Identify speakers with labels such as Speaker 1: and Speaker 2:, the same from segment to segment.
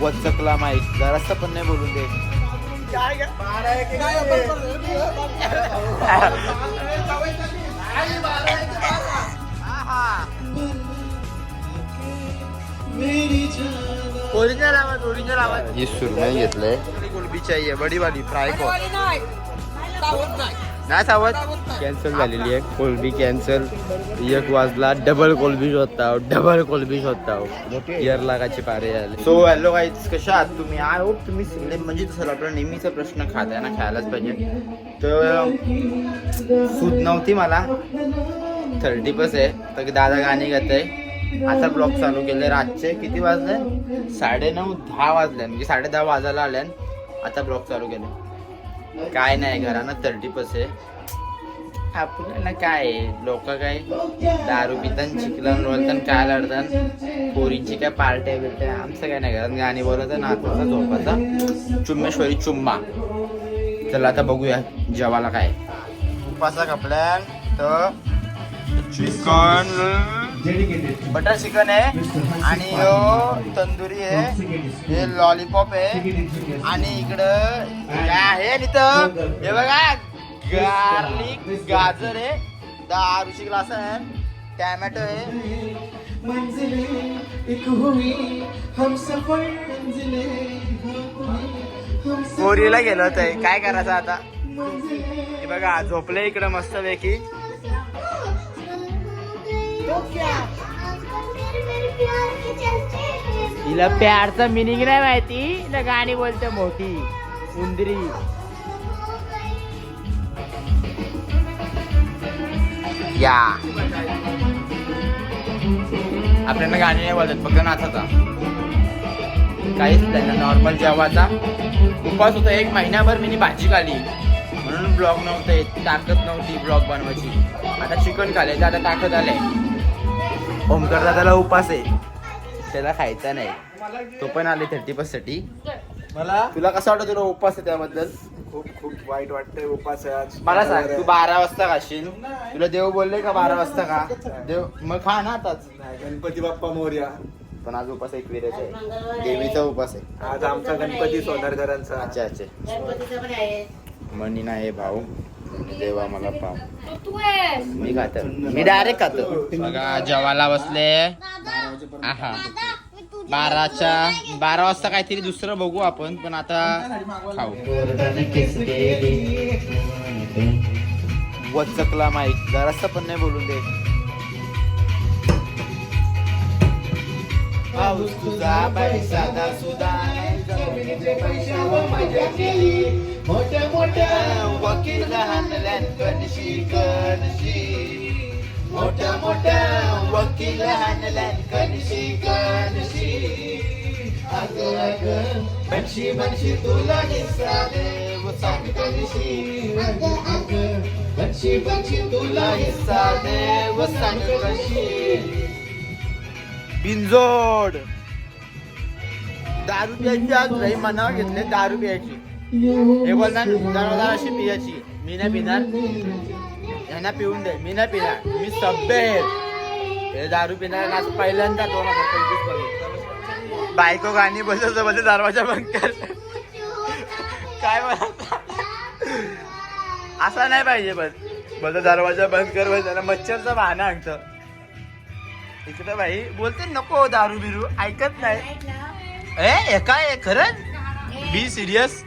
Speaker 1: वचकला mike जरासं पण नाही बोलून दे. ओरिजिनल आवाज ओरिजिनल आवाज ही सुरमई घेतलंय. कोलबी चाहिए बडी वाली फ्राय को नाही सावत. कॅन्सल झालेली आहे. कोलबी कॅन्सल एक वाजला. डबल कोलबी शोधता डबल कोलबी शोधता इयर लागाचे पारे आले. सो हॅलो गाईज कशा आहात तुम्ही? आय होप तुम्ही सिंगले म्हणजे तसं आपला नेहमीचा प्रश्न खात आहे ना खायलाच पाहिजे. तर सूट नव्हती मला. थर्टी बस आहे. तर दादा गाणी गात आहे आता ब्लॉग चालू केले. रातचे किती वाजले? साडे नऊ दहा वाजले. म्हणजे साडे दहा वाजायला आल्यान आता ब्लॉग चालू केले. काय नाही घरानं थर्टी बस आहे आपल्याला काय लोक काय दारू पितान चिकलन बोलतान काय लढतान पोरींची काय पार्ट्या बिरट्या आमचं काय नाही घरात. गाणी बोलत नाचाचा झोपाचा चुम्मेश्वरी चुम्मा. चला आता बघूया जेवाला काय. उपासा कपड्या तर चिकन बटर चिकन आहे आणि ह्यो तंदुरी आहे हे लॉलीपॉप आहे. आणि इकडं काय आहे तिथं हे बघा गार्लिक गाजर आहे. दहा रुची ग्लास आहे. टॅमॅटो आहे. कोरीला गेलो होतंय. काय करायचं आता? हे बघा झोपले इकडं मस्त पैकी हिला प्यारचा मिनिंग नाही माहिती. हिला गाणी बोलते मोठी. उंदरी. या. आपल्याला गाणी नाही बोलतात फक्त नाचाचा काहीच नाही ना नॉर्मल जेवाचा उपास होता एक महिनाभर मी भाजी खाली. म्हणून ब्लॉग नव्हतं ताकद नव्हती ब्लॉग बनवायची. आता चिकन खाले आता ताकद आले ओमकर दादाला उपास आहे. त्याला खायचा नाही. तो पण आले थर्टी बससाठी.
Speaker 2: मला?
Speaker 1: तुला कसं वाटतं तुला उपास आहे त्याबद्दल?
Speaker 2: खूप खूप वाईट वाटतंय उपास आहे आज.
Speaker 1: मला सांग तू बारा वाजता खाशील? तुला देव बोलले का बारा वाजता का देव मग खा ना आताच.
Speaker 2: नाही, गणपती बाप्पा मोर्या.
Speaker 1: पण आज उपास एक वेळेचा आहे. देवीचा उपास आहे.
Speaker 2: आज आमचा गणपती सोनरकरांचा
Speaker 1: अच्छा अच्छा. मनी नाही भाऊ. देवा मला पाव. मी खात. मी डायरेक्ट खातो. बघा जेवायला बसले. आहा. बाराच्या बारा वाजता काहीतरी दुसरं बघू आपण पण आता खाऊ. वचकला माईक. जरासं पण नाही बोलून दे. पाऊस तुझा बाई साधा सुधा पैशावर मजा केली. मोठ्या मोठ्या वकील कणशी कणशी मोठ्या मोठ्या वकील कणशी कणशी अग अग बनशी बनशी तुला हिस्सा देव सांग कणशी अग अग बनशी बनशी तुला हिस्सा देव सांग कशी बिनजोड. दारू प्यायची आज नाही मनावर घेतले दारू प्यायची. हे बोलणार दरवाजा अशी पियाची. मी नाही पिणार. यांना पिऊन दे. मी नाही पिणार. मी सभ्य आहे. हे दारू पिणार आज पहिल्यांदा दोन हजार पंचवीस बायको गाणी बसत बसत म्हणजे दरवाजा बंद कर. काय म्हणा असा नाही पाहिजे बस बस म्हणजे दरवाजा बंद कर बस त्याला मच्छरचा बहाना आणतं. इकडे बाई बोलते नको दारू बिरू ऐकत नाही. ए हे काय खरंच? बी सिरियस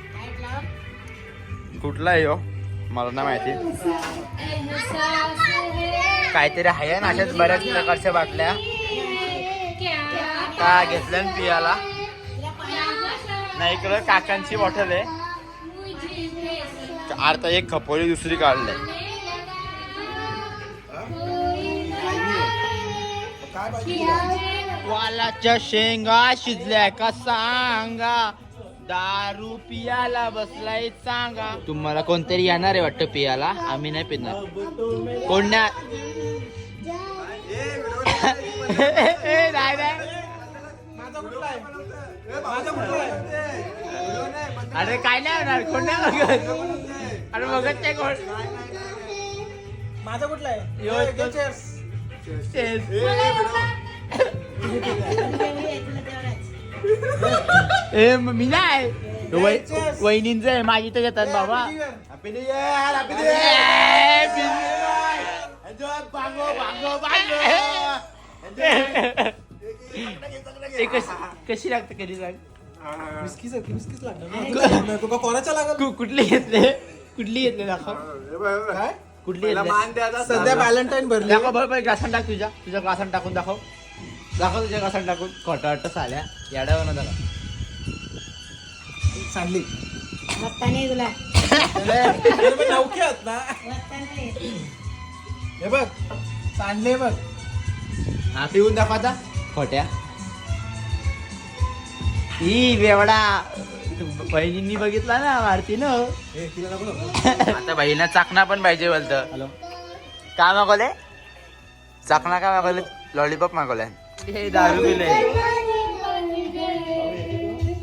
Speaker 1: कुठला आहे हो? मला नाही माहिती. काहीतरी आहे ना अशाच बऱ्याच प्रकारच्या बाटल्या. का घेतल्या ना पियाला? नाही इकडं काकांची बॉटल आहे. अर्धा एक खपोली दुसरी काढलंय वालाच्या शेंगा शिजल्या का सांगा? दारू पियाला बसलाय सांगा तुम्हाला कोणतरी येणार आहे वाटतं पियाला? आम्ही नाही पिणार. कोण. अरे काय नाही होणार? कोण नाही बघत? अरे बघत नाही कोण.
Speaker 2: माझा कुठला आहे.
Speaker 1: ए म- मी नाही. वहिनींचं आहे माझी तर घेतात बाबा. कशी कशी लागते कधी सांग? कुठली? घेतले? कुठली घेतले? दाखव.
Speaker 2: काय?
Speaker 1: कुठली
Speaker 2: मान सध्या व्हॅलेंटाईन भरली.
Speaker 1: दाखव बरं बरं ग्लासान टाक तुझ्या. तुझ्या ग्लासान टाकून दाखव. दाखव तुझ्या ग्लासान टाकून. खोटा वाटतं साल्या. याड्यावर ना दाखव
Speaker 2: सांडली
Speaker 3: तुला.
Speaker 2: नौके आहेत ना.
Speaker 3: मत्ताने
Speaker 2: हे बघ सांडले बघ.
Speaker 1: हा पिऊन दाखव आता. खोट्या. ई बेवडा. बहिणींनी बघितला ना
Speaker 2: नको.
Speaker 1: आता बहिणा चाकणा पण पाहिजे बोलतं.
Speaker 2: हॅलो.
Speaker 1: काय मागवले चाकणा काय मागवले लॉलीपॉप मागवलाय. हे दारू पिले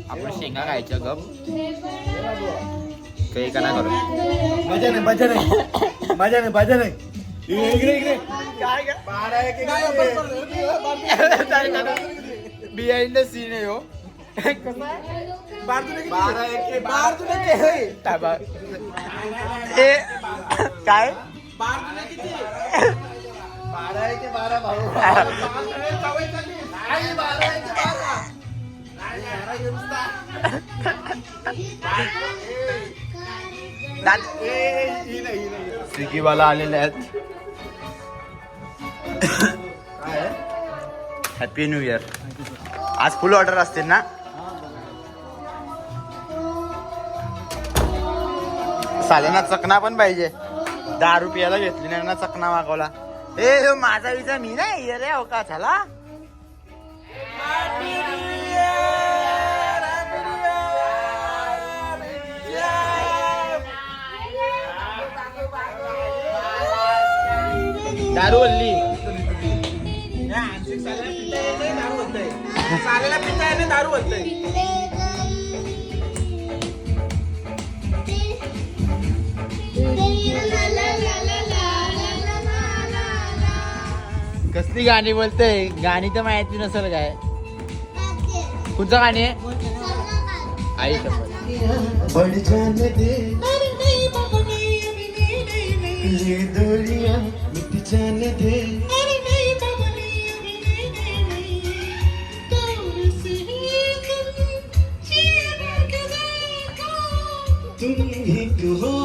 Speaker 1: आपण शेंगा खायच्या गप. काही का नाही करू.
Speaker 2: मजा नाही मजा नाही. मजा नाही मजा नाही. इकडे इकडे
Speaker 1: बिहाइंड द सीन आहे हो. काय
Speaker 2: बारा बारा भाऊ बारा बारा
Speaker 1: स्विगीवाला आलेले आहेत. हॅपी न्यू इयर आज फुल ऑर्डर असते ना? साल्यांना चकना पण पाहिजे. दहा रुपयाला घेतली नाही ना चकना मागवला. ए माझा विचार मी नाही रे हो का कसली गाणी बोलते? गाणी तर माहिती नसेल काय? कोणतं गाणी आहे? आई शपथ.
Speaker 2: बढ़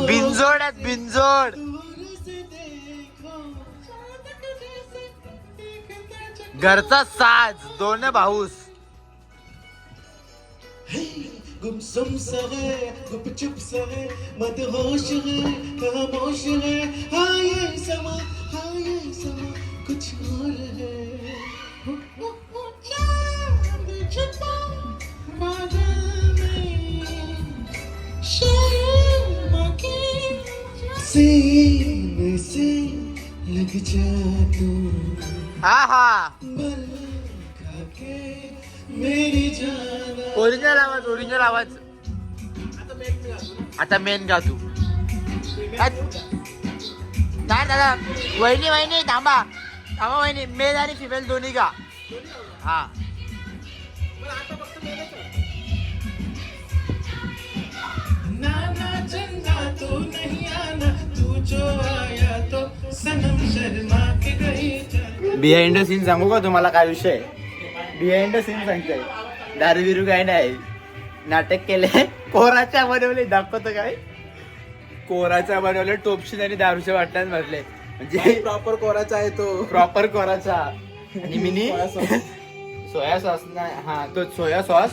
Speaker 1: बिनजोड आहेत बिनजोड. घरचा साज दोन भाऊस.
Speaker 2: गुमसुम सा है गुपचुप सा है मदहोश है खामोश है हाँ ये समा हाँ ये समा कुछ और है. सीने से लग जा तू।
Speaker 1: हा हा. ओरिजिनल आवाज ओरिजिनल आवाज. आता मेन गा तू. काय- नाही दादा. वहिनी वहिनी थांबा. थांबा वहिनी. मेल आणि फिमेल दोन्ही का हा.
Speaker 2: नाना चंदा तो नहीं. जो आया तो सनम शर्मा के गई जा
Speaker 1: बिहाइंड द सीन सांगू का तुम्हाला काय विषय? बिहाइंड द सीन सांगताय दारू बिरू काय नाही. नाटक केले. कोराच्या बनवले. दाखवतो काय? कोराच्या बनवले. टोपशीन आणि दारूच्या वाटण्यात भरले. म्हणजे
Speaker 2: प्रॉपर कोराचा आहे तो.
Speaker 1: प्रॉपर कोराचा. आणि मिनी?
Speaker 2: सोया
Speaker 1: सॉस ना. हा तो सोया सॉस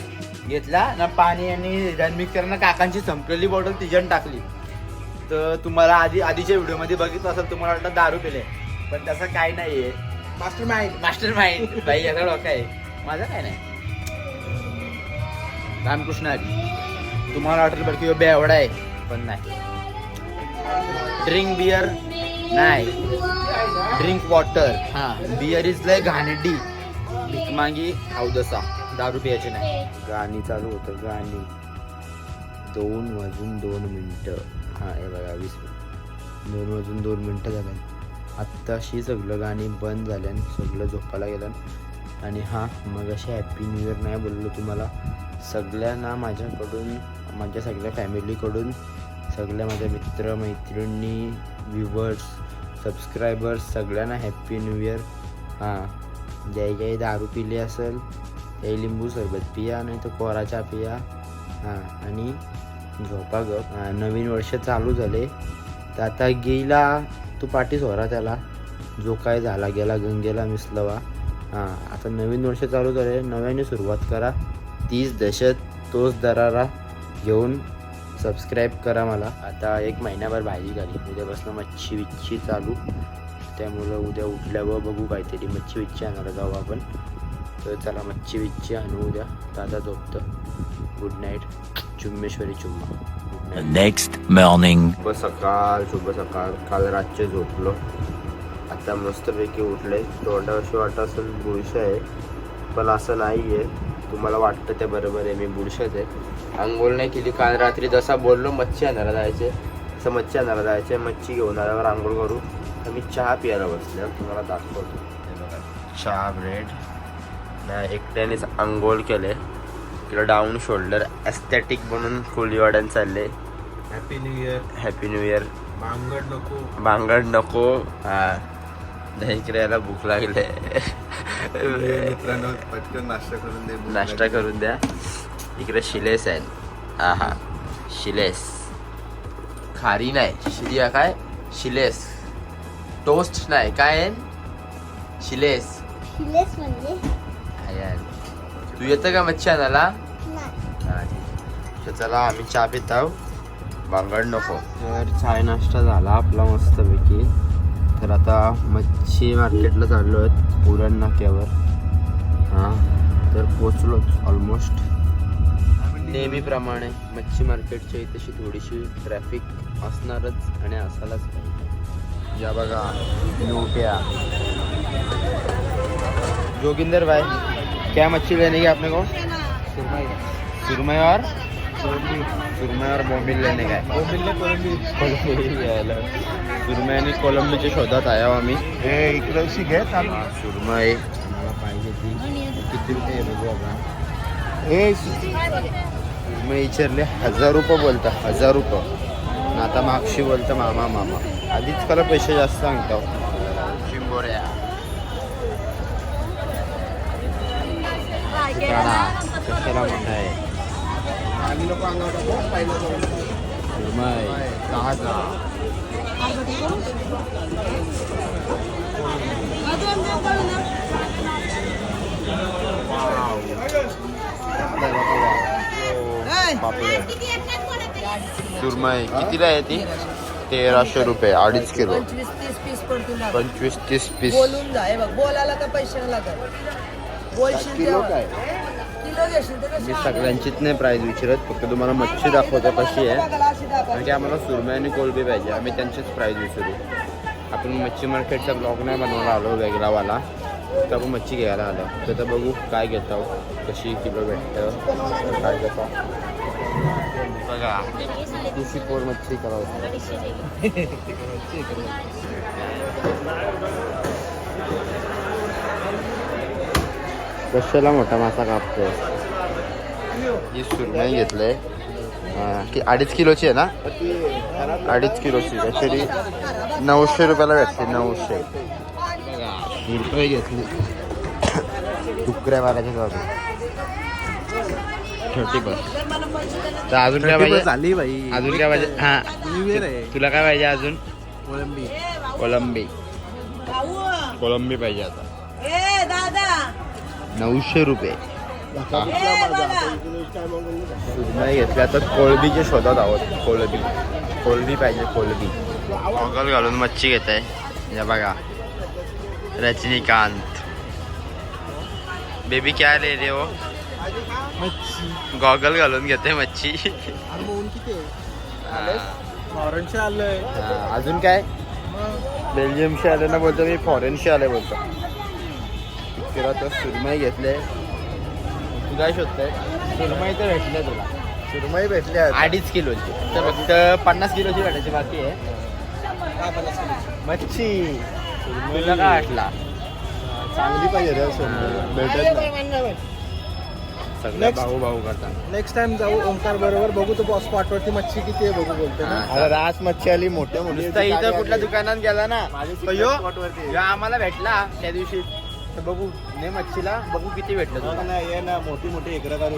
Speaker 1: घेतला. ना पाणी आणि रन मिक्सर ना काकांची संपलेली बॉटल तिजन टाकली. तर तुम्हाला आधी आधीच्या व्हिडिओमध्ये बघितलं असेल तुम्हाला वाटतं दारू पिले. पण तसं काय नाहीये.
Speaker 2: मास्टर माइंड
Speaker 1: मास्टर माइंड बाई याचा डोका आहे. माझा काय नाही. रामकृष्ण हरी तुम्हाला वाटेल बरं की बेवडा आहे पण नाही. ड्रिंक बियर नाही. ड्रिंक वॉटर हा बियर इज लाईक घाणेडी भिकमागी अवदसा दारू प्यायची नाही. गाणी चालू होतं गाणी. दोन वाजून दोन मिनटं. हां हे बघा वीस मिनिट. दोन वाजून दोन मिनटं झाल्यान आत्ताशी सगळं गाणी बंद झाल्यान सगळं झोपायला गेलं. आणि हां मग अशी हॅपी न्यू इयर नाही बोललो तुम्हाला. सगळ्यांना माझ्याकडून माझ्या सगळ्या फॅमिलीकडून सगळ्या माझ्या मित्र मैत्रिणी व्ह्युअर्स सबस्क्रायबर्स सगळ्यांना हॅप्पी न्यू इयर हां ज्याही काही दारू पिली असेल त्याही लिंबू सरबत पिया नाही तर कोरा चहा पिया. हां आणि झोपा ग. नवीन वर्ष चालू झाले. तर आता गेला तू पाठीस होरा त्याला. जो काय झाला गेला गंगेला मिसलवा हां आता नवीन वर्ष चालू झाले. नव्याने सुरुवात करा. तीस दशत तोच दरारा. घेऊन सबस्क्राईब करा मला. आता एक महिन्याभर भाजी घाली. उद्यापासून मच्छी विच्छी चालू. त्यामुळं उद्या उठल्यावर बघू काहीतरी मच्छी विच्छी आणायला जाऊ आपण. तर चला मच्छी विच्छी आणू उद्या. दादा झोपतं. गुड नाईट चुम्मेश्वरी चुम्मा गुड
Speaker 4: The next morning.
Speaker 1: शुभ सकाळ शुभ सकाळ. काल रातचे झोपलो. आता मस्तपैकी उठले. तोंडावरशी वाटत असेल बुरशा आहे पण असं नाही आहे तुम्हाला वाटतं ते बरोबर आहे मी बुरशाच आहे. आंघोळ नाही केली काल रात्री जसा बोललो मच्छी आणायला जायचे. तसं मच्छी आणायला जायचे. मच्छी घेऊन आल्यावर आंघोळ करू. तर मी चहा प्यायला बसले. तुम्हाला दाखवतो. चहा ब्रेड. नाही एकट्यानेच आंघोळ केले. इकडं डाऊन शोल्डर ॲस्थेटिक बनून कोळीवाड्यान चालले.
Speaker 2: Happy new year
Speaker 1: happy new year
Speaker 2: Bhangad नको.
Speaker 1: भांगड नको. हा. दही यायला भूक लागले.
Speaker 2: मित्रांनो पटकन नाश्ता करून दे
Speaker 1: नाश्ता करून द्या. इकडे शिलेस आहे हा हा शिलेस. खारी नाही. शिरिया काय? शिलेस. टोस्ट नाही. काय आहे? शिलेस.
Speaker 3: शिलेस म्हणजे.
Speaker 1: तू येतं का मच्छी आणायला. तर चला आम्ही चहा पित आहो भांगड नको. तर चाय नाश्ता झाला आपला मस्तपैकी. तर आता मच्छी मार्केटला चाललो आहेत उरण नाक्यावर. हां तर पोचलोच ऑलमोस्ट नेहमीप्रमाणे मच्छी मार्केटच्या इथेशी थोडीशी ट्रॅफिक असणारच आणि असायलाच पाहिजे. या बघा नोट्या जोगिंदर भाई क्या मच्छी लेने की आपने को? सुरमई। और? सुरमई और बोंबिल लेने का है. सुरमई आणि कोलंबीच्या शोधात आहो आम्ही
Speaker 2: इकडे घे
Speaker 1: सुरमई। मला पाहिजे ती किती रुपये आहे बघू आपण
Speaker 2: ए
Speaker 1: सुरमई विचारले हज़ार रुपये बोलता हज़ार रुपये आता मागशी बोलतं मामा मामा। आधीच त्याला पैसे जास्त सांगतो चिंबोऱ्या काढा कशाला मोठा आहे
Speaker 2: आम्ही लोक अंगावर टाकू पहिलं जाऊन
Speaker 1: सुरमई ताजा सुरमई कितीला आहे ती? तेराशे रुपये अडीच किलो.
Speaker 5: पंचवीस तीस पीस.
Speaker 1: पंचवीस तीस पीस.
Speaker 5: बोलून जा हे बघ बोलायला का पैसे लागत.
Speaker 2: किलो. काय?
Speaker 1: मी सगळ्यांचीच नाही प्राईस विचारत फक्त तुम्हाला मच्छी दाखवतो कशी आहे. कारण की आम्हाला सुरमई आणि कोलबी पाहिजे आम्ही त्यांचीच प्राईस विचारू. आपण मच्छी मार्केटचा ब्लॉग नाही बनवायला आलो वेगळावाला. तर आपण मच्छी घ्यायला आलो. तर आता बघू काय घेतो कशी किलो भेटतं काय घेतो. बघा तुशी मच्छी करावं. कशाला मोठा मासा कापतोय? ही सुरमई घेतलंय. की अडीच किलोची आहे ना? अडीच किलोची. काहीतरी नऊशे रुपयाला भेटते नऊशे. रुपये घेतली. डुकऱ्या मारायच्या गावी थर्टी बस. तर अजून काय पाहिजे?
Speaker 2: झाली बाई.
Speaker 1: अजून काय पाहिजे? हा. तुला काय पाहिजे अजून?
Speaker 2: कोळंबी.
Speaker 1: कोलंबी कोलंबी पाहिजे आता. नऊशे रुपये. नाही घेतल्या तर कोळबीच्या शोधात आहोत. कोळबी कोळबी पाहिजे कोळबी. गॉगल घालून मच्छी घेत आहे या बघा. रजनीकांत. बेबी क्या ले रे हो? गॉगल घालून घेते मच्छी.
Speaker 2: फॉरेनचे आलंय.
Speaker 1: अजून काय? बेल्जियमशी आले ना बोलतो मी फॉरेनशी आले बोलतो. तिकडं तर सुरमई घेतले. तू काय शोधतोय? सुरमई तर भेटले तुला.
Speaker 2: सुरमई भेटली आहे
Speaker 1: अडीच किलोची. तर फक्त पन्नास किलोची भेटायची बाकी आहे. मच्छी. तुला काय वाटला?
Speaker 2: चांगली पाहिजे रे सुरमई भेटत
Speaker 1: सगळे. भाऊ भाऊ करतात.
Speaker 4: नेक्स्ट टाइम जाऊ ओंकार बरोबर. बघू तो स्पॉट वरती मच्छी किती आहे बघू बोलते ना.
Speaker 1: हा.
Speaker 6: अरे रास मच्छी आली मोठ्या मोठी
Speaker 1: इथं कुठल्या दुकानात गेला ना. आम्हाला भेटला त्या दिवशी. तर बघू ने मच्छीला बघू किती भेटलं तुला.
Speaker 6: ना ये ना मोठी मोठी इकडे काढू.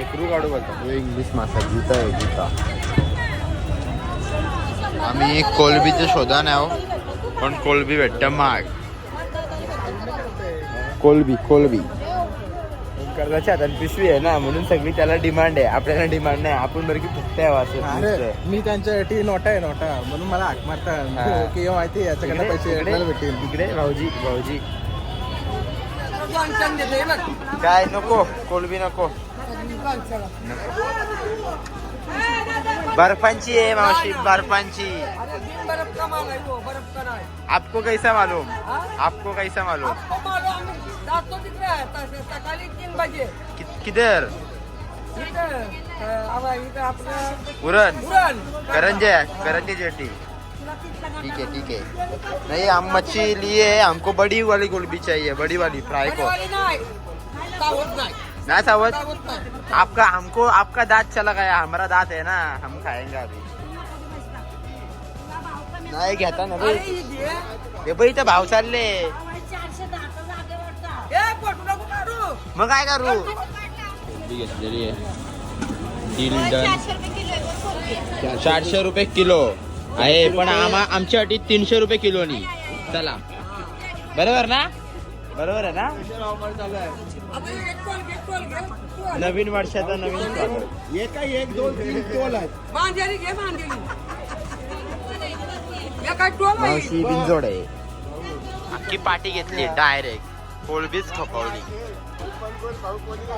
Speaker 1: एकरू काढू बोलतो इंग्लिश मासा गीता आहे गीता. आम्ही कोलबीच्या शोधान आहो पण कोलबी भेटत माग कोलबी कोलबी. कर्जाच्या हातात पिशवी आहे ना म्हणून सगळी त्याला डिमांड आहे. आपल्याला डिमांड नाही आपण बरं की फुकते असं.
Speaker 4: अरे
Speaker 1: नुसतं.
Speaker 4: मी त्यांच्यासाठी नोटा आहे नोटा. म्हणून मला हाक
Speaker 1: हा.
Speaker 4: मारतात की हे माहिती आहे, याच्याकडनं पैसे भेटेल.
Speaker 1: इकडे भाऊजी भाऊजी. काय नको कोलबी नको बर्फांची है मावशी बर्फांची. आपको कैसा मालूम? आपको कैसा मालूम? किधर? उरण करंजे करंजे जेटी। ठीक है ठीक है। नहीं हम मच्छी लिए हमको बड़ी वाली गोलबी चाहिए बड़ी वाली फ्राई को। ना सावत आपका हमको आपका दांत चला गया हमारा दांत है ना हम खाएंगे अभी। नाही घेता ना भाई।
Speaker 5: ही.
Speaker 1: हे। बाई इथं भाव चालले मग काय करू घेतलेली आहे डील डन। चारशे रुपये किलो। आहे पण आम्हा आमच्या अटी तीनशे रुपये किलोनी चला. बरोबर ना? बरोबर आहे ना. नवीन वर्षाचा नवीन स्वागत
Speaker 6: एक दोन तीन टोल आहेत.
Speaker 5: आहे?
Speaker 1: मावशी बिंजोड आहे. अख्खी पाटी घेतली डायरेक्ट कोलबीच खपवली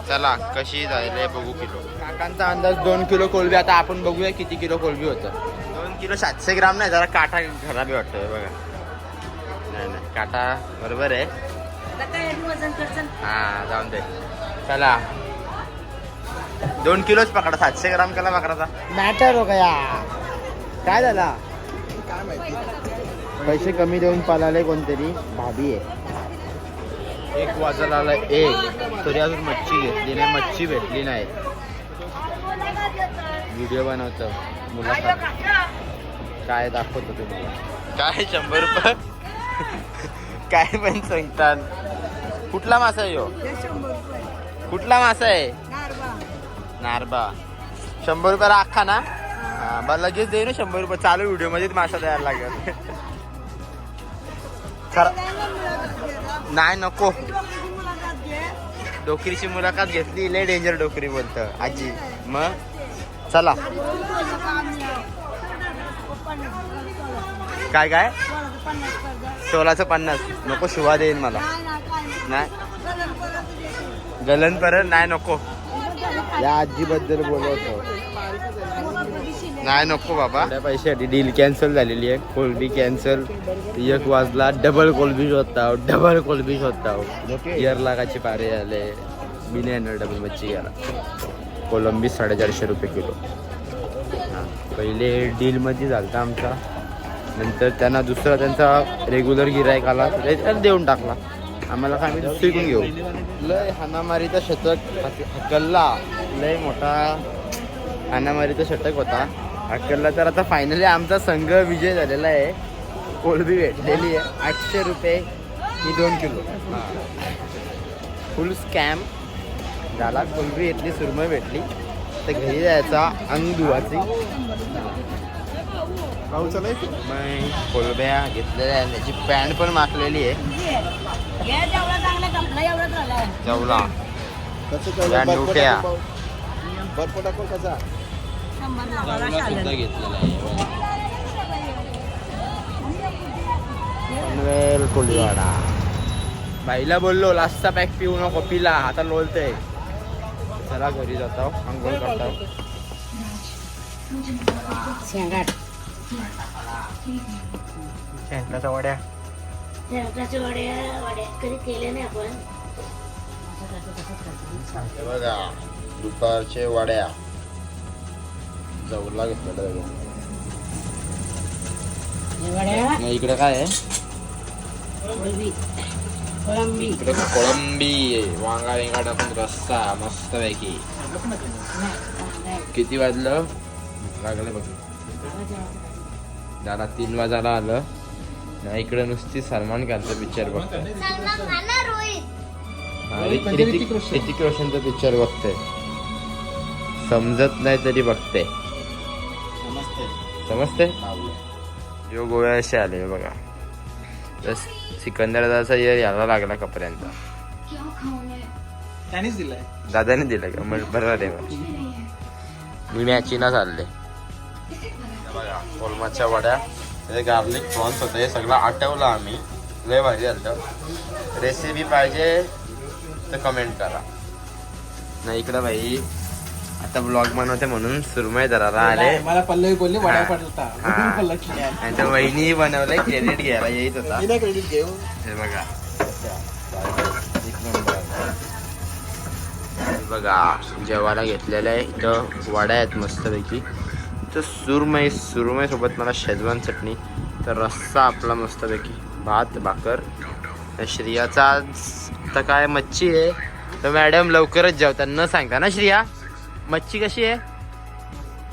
Speaker 1: चला कशी जायला बघू किलो. काकांचा अंदाज दोन किलो कोलबी आता आपण बघूया किती किलो कोलबी होतं. किलो सातशे ग्राम नाही जरा काटा खराबी वाटतोय बघा. नाही नाही काटा बरोबर आहे. हा जाऊन दे. चला. दोन किलोच पकडा सातशे ग्राम केला पकडाचा मॅटर हो गया. काय झाला?
Speaker 4: काय माहिती
Speaker 1: पैसे कमी देऊन पालाले कोणतरी भाभी आहे. एक वाजायला आला एक. तरी अजून मच्छी घेतली नाही मच्छी भेटली नाही. व्हिडिओ बनवतो. मुलाखत. काय दाखवतो तुम्हाला? काय? शंभर रुपये? काय पण सांगतात कुठला मासा आहे
Speaker 5: हे रुपये.
Speaker 1: कुठला मासा आहे?
Speaker 5: नारबा.
Speaker 1: नारबा. शंभर रुपयाला अख्खा ना. हा, बरं लगेच देऊ ना शंभर रुपये. चालू व्हिडिओमध्ये मासा द्यायला लागेल. खरा नाही नको. डोकरीची मुलाखत घेतली. लय डेंजर डोकरी बोलतं आजी. मग? चला. काय काय? सोळाचं पन्नास. नको शिवा देईन मला. नाही. गलन परत नाही नको. या आजीबद्दल बोलवतो. नाही नको बाबा. पैशासाठी डील कॅन्सल झालेली आहे. कोलबी कॅन्सल एक वाजला डबल कोलबी शोधता डबल कोलबी शोधता इयर लाखाचे पारे आले. बिने येणार डबल मच्छी याला कोलंबी साडेचारशे रुपये किलो. हां पहिले डीलमध्ये झालता आमचा. नंतर त्यांना दुसरा त्यांचा रेग्युलर गिरायक आला तर त्याच्यात देऊन टाकला. आम्हाला काय आम्ही दुसरीकडून घेऊ. लय हानामारीचा शतक हकलला. लय मोठा हानामारीचा शतक होता. हकलला तर आता फायनली आमचा संघ विजय झालेला आहे. कोलबी भेटलेली आहे. आठशे रुपये ही दोन किलो. फुल स्कॅम झाला कोलबी घेतली सुरमई भेटली. तर घरी जायचा अंग धुवाची मग कोलब्या घेतलेल्या आहे त्याची पॅन्ट पण माखलेली आहे. जवला.
Speaker 6: कसं. बर्फ
Speaker 1: पनवेल कोलीवाडा. बाईला बोललो लास्टचा पॅक पिऊ नको पिला. आता लोलतय चला घरी जातो आंघोळ करतो शेंगाच्या वड्या.
Speaker 3: शेंगाच्या वड्या वड्या कधी केल्या नाही आपण.
Speaker 1: हे बघा दुपारचे वड्या. जवळला घेतलेलं
Speaker 3: वड्या.
Speaker 1: नाही इकडे काय आहे?
Speaker 3: कोळंबी
Speaker 1: इकडे कोळंबी वांगा वेंगा टाकून रस्सा मस्त पैकी किती वाजलं लागलं बघ दादा तीन वाजायला आलं ना इकडे नुसती सलमान खानचं पिक्चर बघतोय ऋतिक ऋतिक ऋतिक रोशनचं पिक्चर बघतोय समजत नाही तरी बघते समजते जो गोव्याशी आले बघा तर सिकंदराचा इयर यायला लागला कपड्यांचा
Speaker 4: त्यानेच दिलाय
Speaker 1: दादाने दिलं का मग बरं रे मी मॅचिना चालले बघा कोलमाच्या वड्या ते गार्लिक प्रॉन्स होतं हे सगळं आठवलं आम्ही लय भारी झालं रेसिपी पाहिजे तर कमेंट करा नाही इकडं भाई आता ब्लॉग बनवते म्हणून सुरमय दराला आले.
Speaker 4: मला पल्लवी बोलली वडा. पडता.
Speaker 1: आणि त्या वहिनी बनवलंय क्रेडिट घ्यायला येत होता.
Speaker 6: क्रेडिट घेऊ.
Speaker 1: हे बघा. बघा जेवायला घेतलेलं आहे. इथं वड्या आहेत मस्तपैकी. तर सुरमई सुरमई सोबत मला शेजवान चटणी तर रस्सा आपला मस्तपैकी. भात भाकर. तर श्रियाचा आज आता काय मच्छी आहे. तर मॅडम लवकरच जेवतात. न सांगता ना श्रिया? मच्छी कशी आहे?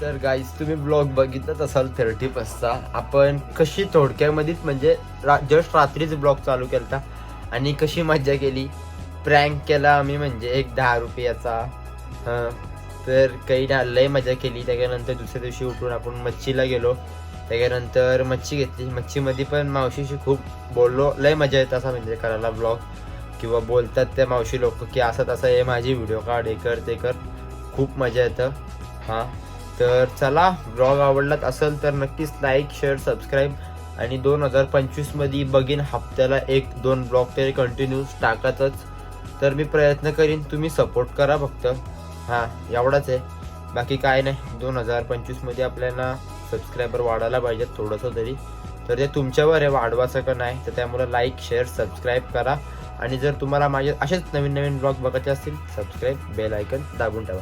Speaker 1: तर गाईज तुम्ही ब्लॉग बघितलाच असाल थर्टी पासचा आपण कशी थोडक्यामध्येच म्हणजे रा जस्ट रात्रीच ब्लॉग चालू केला आणि कशी मज्जा केली? प्रँक केला आम्ही म्हणजे एक दहा रुपयाचा. हां. तर काही ना लय मजा केली. त्याच्यानंतर दुसऱ्या दिवशी उठून आपण मच्छीला गेलो. त्याच्यानंतर मच्छी घेतली. मच्छीमध्ये पण मावशीशी खूप बोललो. लय मजा येत असा म्हणजे करायला ब्लॉग किंवा बोलतात त्या मावशी लोक की असं तसं हे माझी व्हिडिओ काढ हे कर ते कर. खूप मजा येतं. हां. तर चला ब्लॉग आवडलात असेल तर नक्कीच लाईक शेअर सबस्क्राईब आणि दोन हजार पंचवीसमध्ये बघीन हप्त्याला एक दोन ब्लॉग तरी कंटिन्यूस टाकतच. तर मी प्रयत्न करीन तुम्ही सपोर्ट करा फक्त. हां एवढाच आहे. बाकी काय नाही दोन हजार पंचवीसमध्ये आपल्याला सबस्क्रायबर वाढायला पाहिजेत थोडंसं तरी. तर ते तुमच्यावर आहे वाढवायचं का नाही तर त्यामुळे लाईक शेअर सबस्क्राईब करा. आणि जर तुम्हाला माझे असेच नवीन नवीन ब्लॉग बघायचे असतील सबस्क्राईब बेल आयकन दाबून ठेवा.